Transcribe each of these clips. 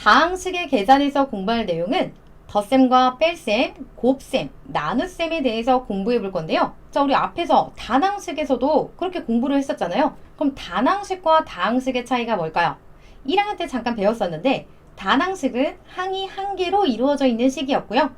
다항식의 계산에서 공부할 내용은 덧셈과 뺄셈, 곱셈, 나눗셈에 대해서 공부해 볼 건데요. 자, 우리 앞에서 단항식에서도 그렇게 공부를 했었잖아요. 그럼 단항식과 다항식의 차이가 뭘까요? 1학년 때 잠깐 배웠었는데 단항식은 항이 한 개로 이루어져 있는 식이었고요.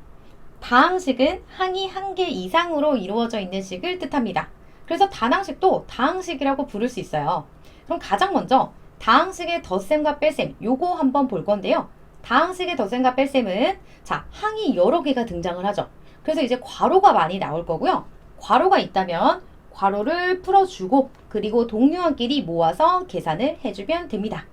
다항식은 항이 한 개 이상으로 이루어져 있는 식을 뜻합니다. 그래서 단항식도 다항식이라고 부를 수 있어요. 그럼 가장 먼저 다항식의 덧셈과 뺄셈 요거 한번 볼 건데요. 다항식의 덧셈과 뺄셈은 자 항이 여러 개가 등장을 하죠. 그래서 이제 괄호가 많이 나올 거고요. 괄호가 있다면 괄호를 풀어주고 그리고 동료한끼리 모아서 계산을 해주면 됩니다.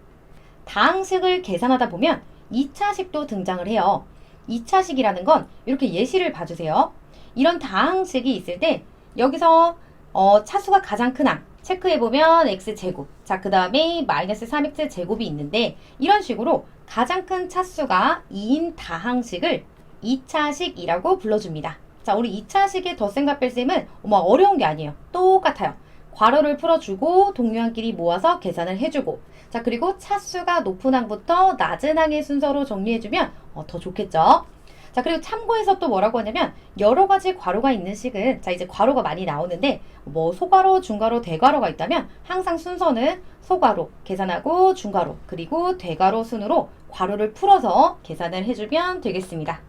다항식을 계산하다 보면 2차식도 등장을 해요. 2차식이라는 건 이렇게 예시를 봐주세요. 이런 다항식이 있을 때 여기서 어, 차수가 가장 큰 항 체크해보면 x제곱 자 그 다음에 마이너스 3x 제곱이 있는데 이런 식으로 가장 큰 차수가 2인 다항식을 2차식이라고 불러줍니다. 자 우리 2차식의 덧셈과 뺄셈은 어머 어려운 게 아니에요. 똑같아요. 괄호를 풀어주고 동료한끼리 모아서 계산을 해주고 자 그리고 차수가 높은 항부터 낮은 항의 순서로 정리해주면 어, 더 좋겠죠. 자 그리고 참고해서 또 뭐라고 하냐면 여러 가지 괄호가 있는 식은 자 이제 괄호가 많이 나오는데 뭐 소괄호, 중괄호, 대괄호가 있다면 항상 순서는 소괄호 계산하고 중괄호 그리고 대괄호 순으로 괄호를 풀어서 계산을 해주면 되겠습니다.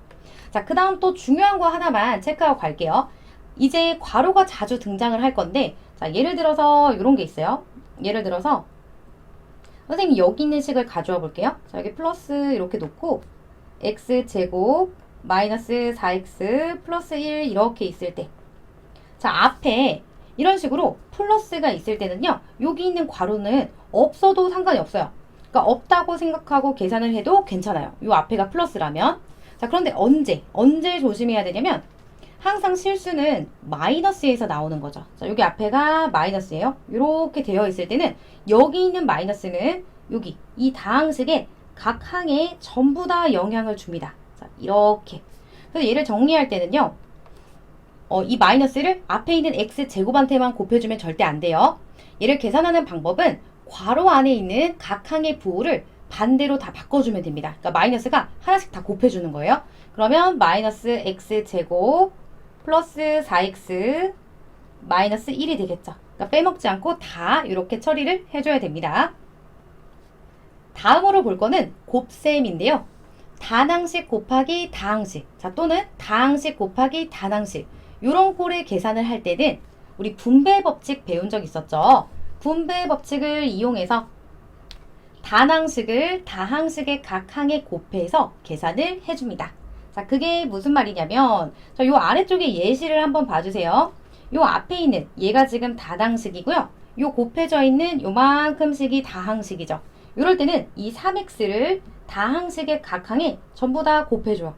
자 그 다음 또 중요한 거 하나만 체크하고 갈게요. 이제 괄호가 자주 등장을 할 건데 자 예를 들어서 이런 게 있어요. 예를 들어서 선생님 여기 있는 식을 가져와 볼게요. 자 여기 플러스 이렇게 놓고 x 제곱 마이너스 4x 플러스 1 이렇게 있을 때. 자, 앞에 이런 식으로 플러스가 있을 때는요. 여기 있는 괄호는 없어도 상관이 없어요. 그러니까 없다고 생각하고 계산을 해도 괜찮아요. 요 앞에가 플러스라면. 자, 그런데 언제? 언제 조심해야 되냐면 항상 실수는 마이너스에서 나오는 거죠. 자, 여기 앞에가 마이너스예요. 이렇게 되어 있을 때는 여기 있는 마이너스는 여기 이 다항식에 각 항에 전부 다 영향을 줍니다. 자, 이렇게. 그래서 얘를 정리할 때는요. 어, 이 마이너스를 앞에 있는 x 제곱한테만 곱해주면 절대 안 돼요. 얘를 계산하는 방법은 괄호 안에 있는 각 항의 부호를 반대로 다 바꿔주면 됩니다. 그러니까 마이너스가 하나씩 다 곱해주는 거예요. 그러면 마이너스 x 제곱 플러스 4x 마이너스 1이 되겠죠. 그러니까 빼먹지 않고 다 이렇게 처리를 해줘야 됩니다. 다음으로 볼 거는 곱셈인데요. 단항식 곱하기 다항식, 자 또는 다항식 곱하기 단항식 이런 꼴의 계산을 할 때는 우리 분배 법칙 배운 적 있었죠. 분배 법칙을 이용해서 단항식을 다항식의 각 항에 곱해서 계산을 해줍니다. 자 그게 무슨 말이냐면 자, 요 아래쪽에 예시를 한번 봐주세요. 요 앞에 있는 얘가 지금 다항식이고요. 요 곱해져 있는 요만큼씩이 다항식이죠. 이럴 때는 이 3x를 다항식의 각 항에 전부 다 곱해줘요.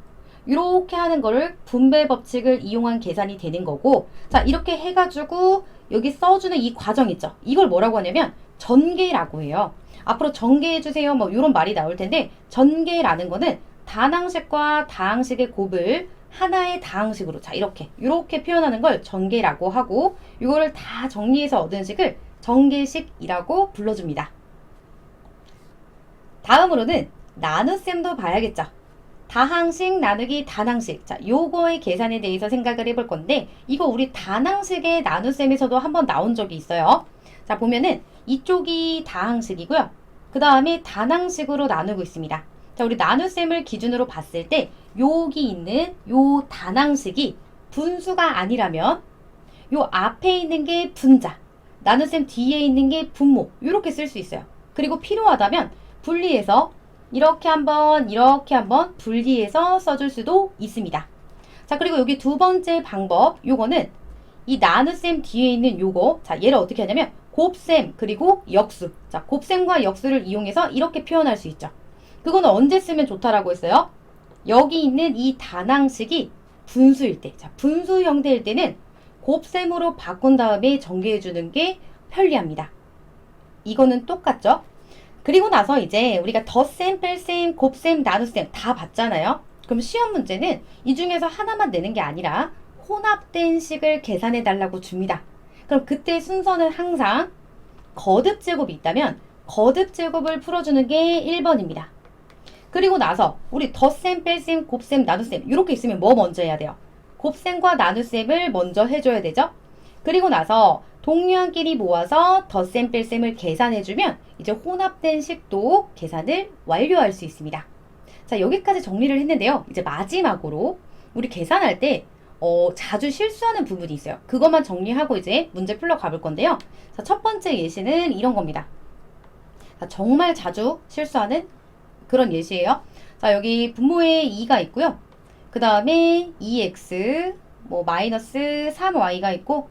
이렇게 하는 거를 분배 법칙을 이용한 계산이 되는 거고 자 이렇게 해가지고 여기 써주는 이 과정 있죠. 이걸 뭐라고 하냐면 전개라고 해요. 앞으로 전개해주세요 뭐 이런 말이 나올 텐데 전개라는 거는 단항식과 다항식의 곱을 하나의 다항식으로 자 이렇게 이렇게 표현하는 걸 전개라고 하고 이거를 다 정리해서 얻은 식을 전개식이라고 불러줍니다. 다음으로는 나눗셈도 봐야겠죠. 다항식 나누기 단항식. 자, 요거의 계산에 대해서 생각을 해볼 건데, 이거 우리 단항식의 나눗셈에서도 한번 나온 적이 있어요. 자, 보면은 이쪽이 다항식이고요. 그 다음에 단항식으로 나누고 있습니다. 자, 우리 나눗셈을 기준으로 봤을 때, 여기 있는 요 단항식이 분수가 아니라면, 요 앞에 있는 게 분자, 나눗셈 뒤에 있는 게 분모, 이렇게 쓸 수 있어요. 그리고 필요하다면, 분리해서 이렇게 한번 이렇게 한번 분리해서 써줄 수도 있습니다. 자 그리고 여기 두 번째 방법 요거는 이 나눗셈 뒤에 있는 요거 자 얘를 어떻게 하냐면 곱셈 그리고 역수 자 곱셈과 역수를 이용해서 이렇게 표현할 수 있죠. 그거는 언제 쓰면 좋다라고 했어요? 여기 있는 이 단항식이 분수일 때, 자 분수 형태일 때는 곱셈으로 바꾼 다음에 전개해 주는 게 편리합니다. 이거는 똑같죠? 그리고 나서 이제 우리가 덧셈, 뺄셈, 곱셈, 나눗셈 다 봤잖아요. 그럼 시험 문제는 이 중에서 하나만 내는 게 아니라 혼합된 식을 계산해 달라고 줍니다. 그럼 그때 순서는 항상 거듭 제곱이 있다면 거듭 제곱을 풀어주는 게 1번입니다. 그리고 나서 우리 덧셈, 뺄셈, 곱셈, 나눗셈 이렇게 있으면 뭐 먼저 해야 돼요? 곱셈과 나눗셈을 먼저 해줘야 되죠. 그리고 나서 동류한끼리 모아서 덧셈, 뺄셈을 계산해주면 이제 혼합된 식도 계산을 완료할 수 있습니다. 자, 여기까지 정리를 했는데요. 이제 마지막으로 우리 계산할 때 어, 자주 실수하는 부분이 있어요. 그것만 정리하고 이제 문제 풀러 가볼 건데요. 자, 첫 번째 예시는 이런 겁니다. 자, 정말 자주 실수하는 그런 예시예요. 자, 여기 분모에 2가 있고요. 그 다음에 2x, 뭐, 마이너스 3y가 있고,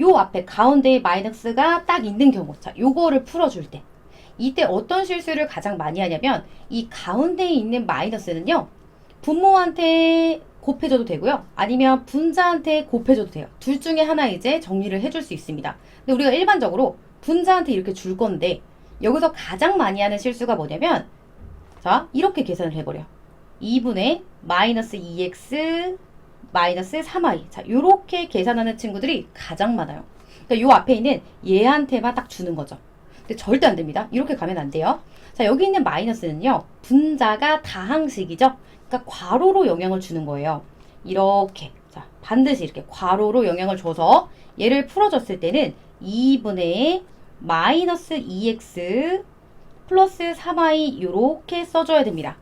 요 앞에 가운데에 마이너스가 딱 있는 경우. 자, 요거를 풀어줄 때. 이때 어떤 실수를 가장 많이 하냐면, 이 가운데에 있는 마이너스는요, 부모한테 곱해줘도 되고요. 아니면 분자한테 곱해줘도 돼요. 둘 중에 하나 이제 정리를 해줄 수 있습니다. 근데 우리가 일반적으로 분자한테 이렇게 줄 건데, 여기서 가장 많이 하는 실수가 뭐냐면, 자, 이렇게 계산을 해버려. 2분의 마이너스 2x 마이너스 3y. 자, 요렇게 계산하는 친구들이 가장 많아요. 그러니까 요 앞에 있는 얘한테만 딱 주는 거죠. 근데 절대 안 됩니다. 이렇게 가면 안 돼요. 자, 여기 있는 마이너스는요, 분자가 다항식이죠. 그러니까 괄호로 영향을 주는 거예요. 이렇게. 자, 반드시 이렇게 괄호로 영향을 줘서 얘를 풀어줬을 때는 2분의 마이너스 2x 플러스 3y 이렇게 써줘야 됩니다.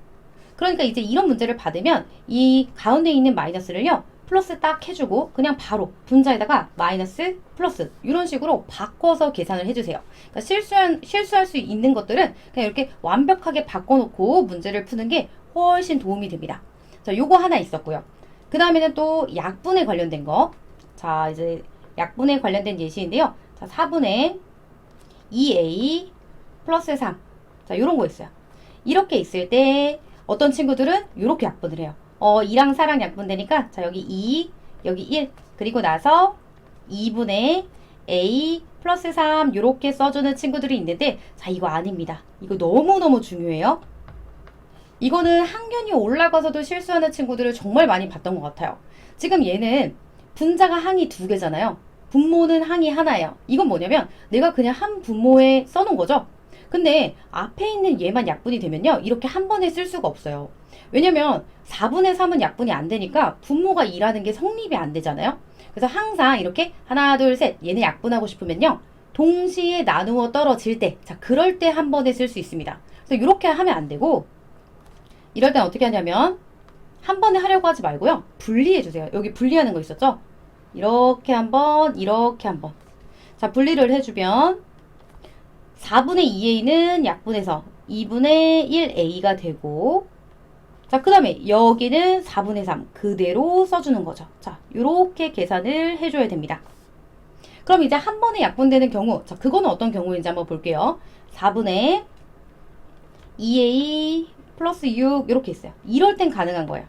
그러니까 이제 이런 문제를 받으면 이 가운데 있는 마이너스를요 플러스 딱 해주고 그냥 바로 분자에다가 마이너스 플러스 이런 식으로 바꿔서 계산을 해주세요. 그러니까 실수한, 실수할 수 있는 것들은 그냥 이렇게 완벽하게 바꿔놓고 문제를 푸는 게 훨씬 도움이 됩니다. 자, 요거 하나 있었고요. 그 다음에는 또 약분에 관련된 거. 자, 이제 약분에 관련된 예시인데요. 자, 4분의 2a 플러스 3. 자, 요런 거 있어요. 이렇게 있을 때 어떤 친구들은 이렇게 약분을 해요. 어, 2랑 4랑 약분되니까 자, 여기 2, 여기 1. 그리고 나서 2분의 a 플러스 3 이렇게 써주는 친구들이 있는데 자, 이거 아닙니다. 이거 너무너무 중요해요. 이거는 학년이 올라가서도 실수하는 친구들을 정말 많이 봤던 것 같아요. 지금 얘는 분자가 항이 두 개잖아요. 분모는 항이 하나예요. 이건 뭐냐면 내가 그냥 한 분모에 써놓은 거죠. 근데 앞에 있는 얘만 약분이 되면요. 이렇게 한 번에 쓸 수가 없어요. 왜냐면 4분의 3은 약분이 안 되니까 분모가 2라는 게 성립이 안 되잖아요. 그래서 항상 이렇게 하나, 둘, 셋 얘네 약분하고 싶으면요. 동시에 나누어 떨어질 때, 자, 그럴 때 한 번에 쓸 수 있습니다. 그래서 이렇게 하면 안 되고, 이럴 땐 어떻게 하냐면, 한 번에 하려고 하지 말고요. 분리해 주세요. 여기 분리하는 거 있었죠? 이렇게 한 번, 이렇게 한 번. 자, 분리를 해주면, 4분의 2a는 약분해서 2분의 1a가 되고 자, 그 다음에 여기는 4분의 3 그대로 써주는 거죠. 자, 이렇게 계산을 해줘야 됩니다. 그럼 이제 한 번에 약분되는 경우, 자, 그거는 어떤 경우인지 한번 볼게요. 4분의 2a 플러스 6 이렇게 있어요. 이럴 땐 가능한 거예요.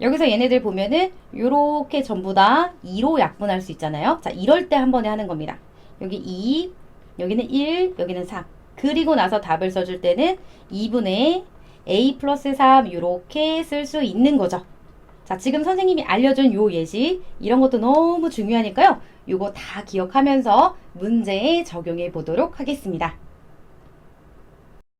여기서 얘네들 보면은 이렇게 전부 다 2로 약분할 수 있잖아요. 자, 이럴 때 한 번에 하는 겁니다. 여기 2, 여기는 1, 여기는 3. 그리고 나서 답을 써줄 때는 2분의 a 플러스 3 이렇게 쓸 수 있는 거죠. 자, 지금 선생님이 알려준 요 예시 이런 것도 너무 중요하니까요. 요거 다 기억하면서 문제에 적용해 보도록 하겠습니다.